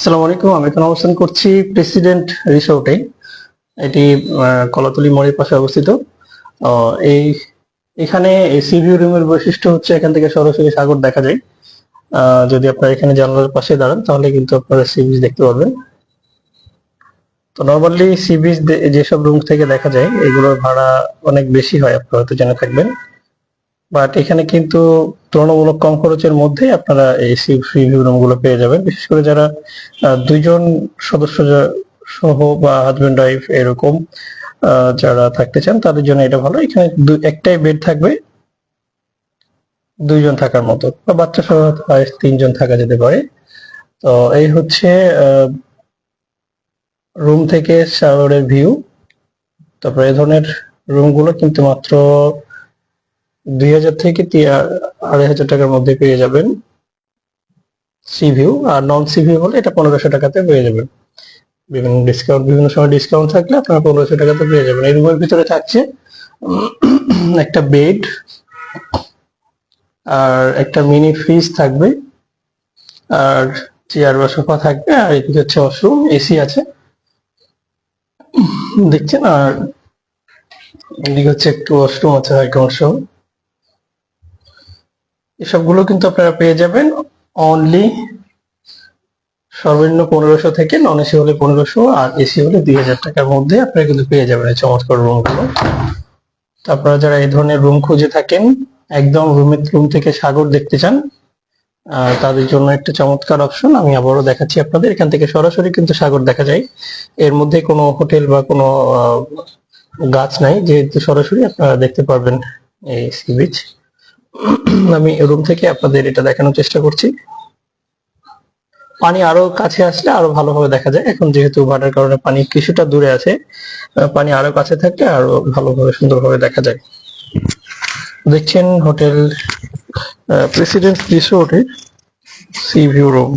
আসসালামু আলাইকুম, আমি এখন অবস্থান করছি প্রেসিডেন্ট রিসোর্টে। এটি কলাতলি মোড়ের পাশে অবস্থিত। এই, এখানে সি ভিউ রুমের বৈশিষ্ট্য হচ্ছে এখান থেকে সরাসরি সাগর দেখা যায়। যদি আপনারা এখানে জানালার পাশে দাঁড়ান, তাহলে কিন্তু আপনারা সি বিচ দেখতে পারবেন। তো নর্মালি সি বিচ যেসব রুম থেকে দেখা যায়, এগুলোর ভাড়া অনেক বেশি হয়, আপনারা হয়তো জেনে থাকবেন। বাট এখানে কিন্তু তুলনামূলক কম খরচের মধ্যে আপনারা এই সি ফ্রি ভিউ রুমগুলো পেয়ে যাবেন। বিশেষ করে যারা দুইজন সদস্য সহ বা হাজবেন্ড ওয়াইফ এরকম যারা থাকতে চান, তাদের জন্য এটা ভালো। এখানে একটাই বেড থাকবে। দুইজন থাকার মতো। বা বাচ্চা সহ তিনজন থাকা যেতে পারে। তো এই হচ্ছে রুম থেকে শাওয়ারের ভিউ তারপরে এই ধরনের রুমগুলো কিন্তু মাত্র দুই হাজার থেকে আড়াই হাজার টাকার মধ্যে পেয়ে যাবেন সি ভিউ, আর নন সি ভিউ হলে এটা পনেরোশো টাকাতে পেয়ে যাবেন। বিভিন্ন ডিসকাউন্ট বিভিন্ন সময় ডিসকাউন্ট থাকলে আপনারা পনেরোশো টাকাতে পেয়ে যাবেন। এই রুমের ভিতরে থাকছে একটা বেড আর একটা মিনি ফ্রিজ থাকবে, আর চেয়ার বা সোফা থাকবে, আর এদিকে হচ্ছে ওয়াশরুম এসি আছে। দেখছেন, আর এদিকে হচ্ছে একটু ওয়াশরুম আছে হাইকমান্ড সহ। এসবগুলো কিন্তু আপনারা পেয়ে যাবেন অনলি সর্বনিম্ন পনেরোশো থেকে নন এসি হলে পনেরোশো আর এসি হলে দুই হাজার টাকার মধ্যে আপনারা কিন্তু পেয়ে যাবেন এই চমৎকার রুমগুলো তো আপনারা যারা এই ধরনের রুম খুঁজে থাকেন, একদম রুমের রুম থেকে সাগর দেখতে চান তাদের জন্য একটা চমৎকার অপশন আমি আবারও দেখাচ্ছি আপনাদের, এখান থেকে সরাসরি কিন্তু সাগর দেখা যায়। এর মধ্যে কোনো হোটেল বা কোনো গাছ নাই, যেহেতু সরাসরি আপনারা দেখতে পারবেন এই সি বিচ আমি রুম থেকে আপনাদের এটা দেখানোর চেষ্টা করছি। পানি আরও কাছে আসলে আরও ভালোভাবে দেখা যায়। এখন যেহেতু ভাটার কারণে পানি কিছুটা দূরে আছে পানি আরও কাছে থাকলে আরও ভালোভাবে, সুন্দরভাবে দেখা যায়। দেখছেন হোটেল প্রেসিডেন্ট রিসোর্টের সি ভিউ রুম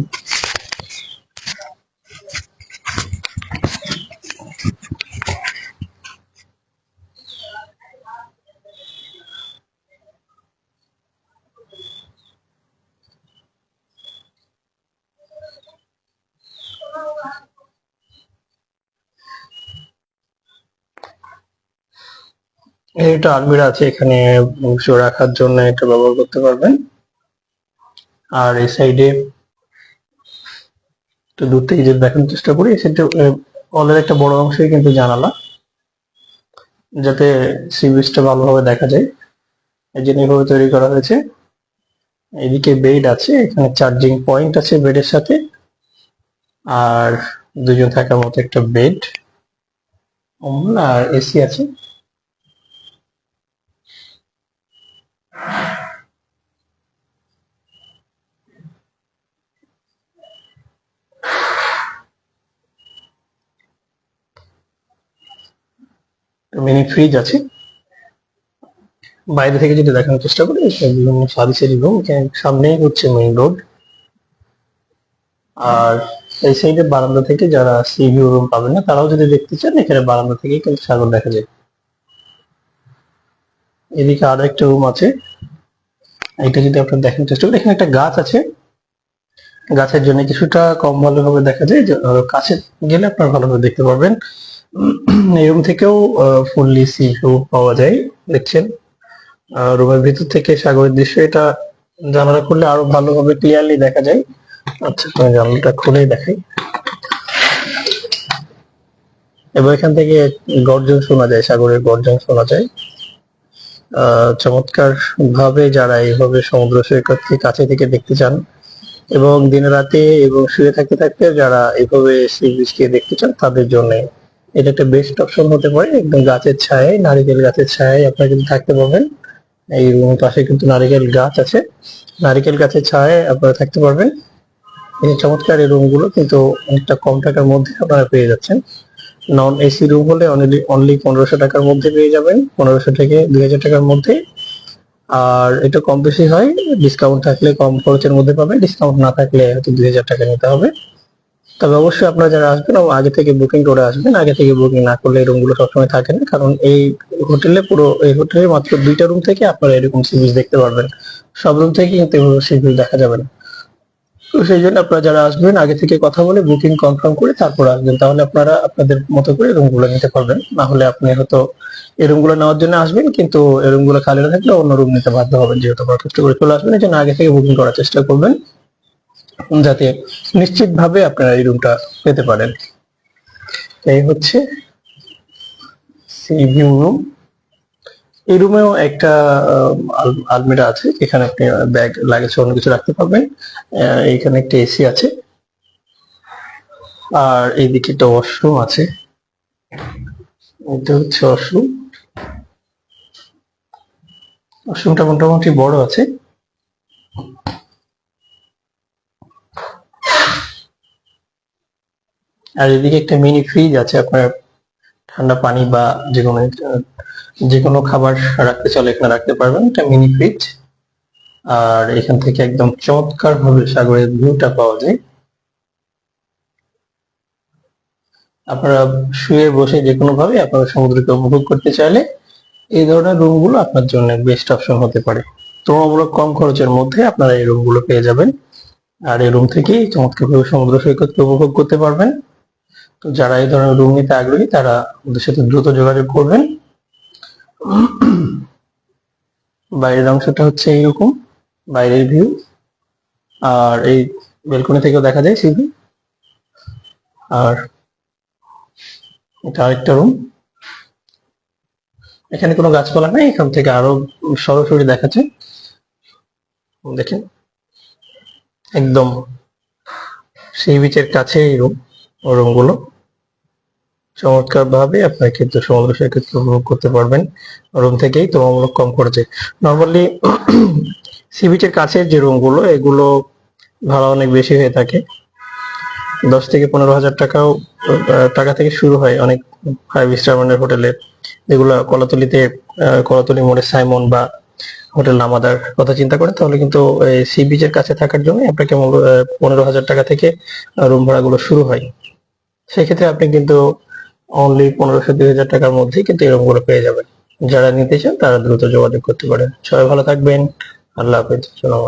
এটা আলমিরা আছে, এখানে মাংস রাখার জন্য এটা ব্যবহার করতে পারবেন। আর এই সাইডে একটু দূর থেকে যদি দেখানোর চেষ্টা করি সেটা হলের একটা বড় অংশই কিন্তু জানালা, যাতে সি বিচটা ভালোভাবে দেখা যায়। এই জন্য এভাবে তৈরি করা হয়েছে। এদিকে বেড আছে, এখানে চার্জিং পয়েন্ট আছে বেডের সাথে। আর দুজন থাকার মতো একটা বেড। আর এসি আছে। মিনি ফ্রিজ আছে। বাইরে থেকে যদি দেখানোর চেষ্টা করি বিভিন্ন সার্ভিসের রুম সামনেই হচ্ছে মেইন রোড আর এই সাইডে বারান্দা থেকে যারা সি ভিউ রুম পাবেন না, তারাও যদি দেখতে চান, এখানে বারান্দা থেকে কিন্তু সাগর দেখা যায়। এদিকে আরও একটা রুম আছে। এটা যদি আপনারা দেখেন চেষ্টা করেন এখানে একটা গাছ আছে। গাছের জন্য কিছুটা কম ভালোভাবে দেখা যায় কাছে গেলে আপনারা ভালোভাবে দেখতে পারবেন। এই রুম থেকেও ফুললি সি ভিউ পাওয়া যায়, দেখছেন? রুমের ভিতর থেকে সাগরের দৃশ্য, এটা জানালা করলে আরও ভালোভাবে ক্লিয়ারলি দেখা যায়। আচ্ছা জানালাটা খুলেই দেখাই। এবার এখান থেকে গর্জন শোনা যায়, সাগরের গর্জন শোনা যায়। চমৎকার ভাবে যারা এইভাবে সমুদ্র সৈকতকে কাছে থেকে দেখতে চান এবং দিনে রাতে এবং শুয়ে থাকতে থাকতে যারা এইভাবে সি দেখতে চান, তাদের জন্য এটা একটা বেস্ট অপশন হতে পারে। একদম গাছের ছায়ায়, নারিকেল গাছের ছায়ায় আপনারা কিন্তু থাকতে পারবেন। এই রুমের পাশে কিন্তু নারিকেল গাছ আছে। নারিকেল গাছের ছায়ায় আপনারা থাকতে পারবেন। এই চমৎকার এই রুমগুলো কিন্তু অনেকটা কম টাকার মধ্যে আপনারা পেয়ে যাচ্ছেন। নন এসি রুম হলে অনলি অনলি পনেরোশো টাকার মধ্যে পেয়ে যাবেন, পনেরোশো থেকে দুই হাজার টাকার মধ্যে। আর এটা কম বেশি হয় ডিসকাউন্ট থাকলে কম খরচের মধ্যে পাবেন ডিসকাউন্ট না থাকলে হয়তো দুই হাজার টাকা নিতে হবে। তবে অবশ্যই আপনারা যারা আসবেন আগে থেকে বুকিং করে আসবেন, আগে থেকে বুকিং না করলে এই রুমগুলো সবসময় থাকে না, কারণ এই হোটেলে পুরো, এই হোটেলে মাত্র দুইটা রুম থেকে আপনারা এরকম সিরিজ দেখতে পারবেন। সব রুম থেকে কিন্তু এভাবে সিরিজ দেখা যাবে না। তো সেই জন্য আপনারা যারা আসবেন, আগে থেকে কথা বলে বুকিং কনফার্ম করে তারপর আসবেন। তাহলে আপনারা আপনাদের মতো করে রুমগুলো নিতে পারবেন। না হলে আপনি হয়তো এই রুমগুলো নেওয়ার জন্য আসবেন, কিন্তু এই রুমগুলো খালি না থাকলে অন্য রুম নিতে বাধ্য হবেন, যেহেতু আপনারা করে চলে আসবেন। এই জন্য আগে থেকে বুকিং করার চেষ্টা করবেন। যাতে নিশ্চিতভাবে আপনারা এই রুমটা পেতে পারেন। এই হচ্ছে সি ভিউ রুম এই রুমেও একটা আলমিরা আছে এখানে আপনি ব্যাগ লাগেজ অন্য কিছু রাখতে পারবেন। আহ, এইখানে একটা এসি আছে। আর এইদিকে একটা ওয়াশরুম আছে। এটা হচ্ছে ওয়াশরুম। ওয়াশরুমটা মোটামুটি বড় আছে। আর এদিকে একটা মিনি ফ্রিজ আছে আপনার ঠান্ডা পানি বা যে কোনো যে কোনো খাবার রাখতে চলে এখানে রাখতে পারবেন। এটা মিনি ফ্রিজ আর এখান থেকে একদম চমৎকার ভাবে সাগরের ভিউটা পাওয়া যায়। আপনারা শুয়ে বসে যে কোনো ভাবে আপনারা সমুদ্রকে উপভোগ করতে চাইলে এই ধরনের রুমগুলো আপনার জন্য বেস্ট অপশন হতে পারে। তুলনামূলক কম খরচের মধ্যে আপনারা এই রুমগুলো পেয়ে যাবেন। আর এই রুম থেকেই চমৎকার ভাবে সমুদ্র সৈকতকে উপভোগ করতে পারবেন। তো যারা এই ধরনের রুম নিতে আগ্রহী, তারা ওদের সাথে দ্রুত যোগাযোগ করবেন। বাইরের অংশটা হচ্ছে এইরকম, বাইরের ভিউ। আর এই বেলকনি থেকেও দেখা যায় সিভি আর এটা আরেকটা রুম। এখানে কোনো গাছপালা নেই, এখান থেকে আরও সরাসরি দেখা যায় দেখেন, একদম সি বিচের কাছে এই রুম রুমগুলো চমৎকার ভাবে আপনারা কিন্তু সমুদ্র সৈকত উপভোগ করতে পারবেন রুম থেকেই তুলনামূলক কম খরচে নর্মালি সি বিচের কাছে যে রুমগুলো, এগুলো ভাড়া অনেক বেশি হয়ে থাকে। দশ থেকে পনেরো হাজার টাকাও টাকা থেকে শুরু হয় অনেক ফাইভ স্টার মানের হোটেলে যেগুলো কলাতলিতে কলাতলি মোড়ে সাইমন বা হোটেল নামাদার কথা চিন্তা করেন তাহলে কিন্তু সি বিচের কাছে থাকার জন্য আপনাকে পনেরো হাজার টাকা থেকে রুম ভাড়া গুলো শুরু হয়। সেক্ষেত্রে আপনি কিন্তু অনলি পনেরোশো দুই হাজার টাকার মধ্যেই কিন্তু এরকমগুলো পেয়ে যাবেন। যারা নিতে চান তারা দ্রুত যোগাযোগ করতে পারেন। সবাই ভালো থাকবেন। আল্লাহ হাফিজ। আসসালামু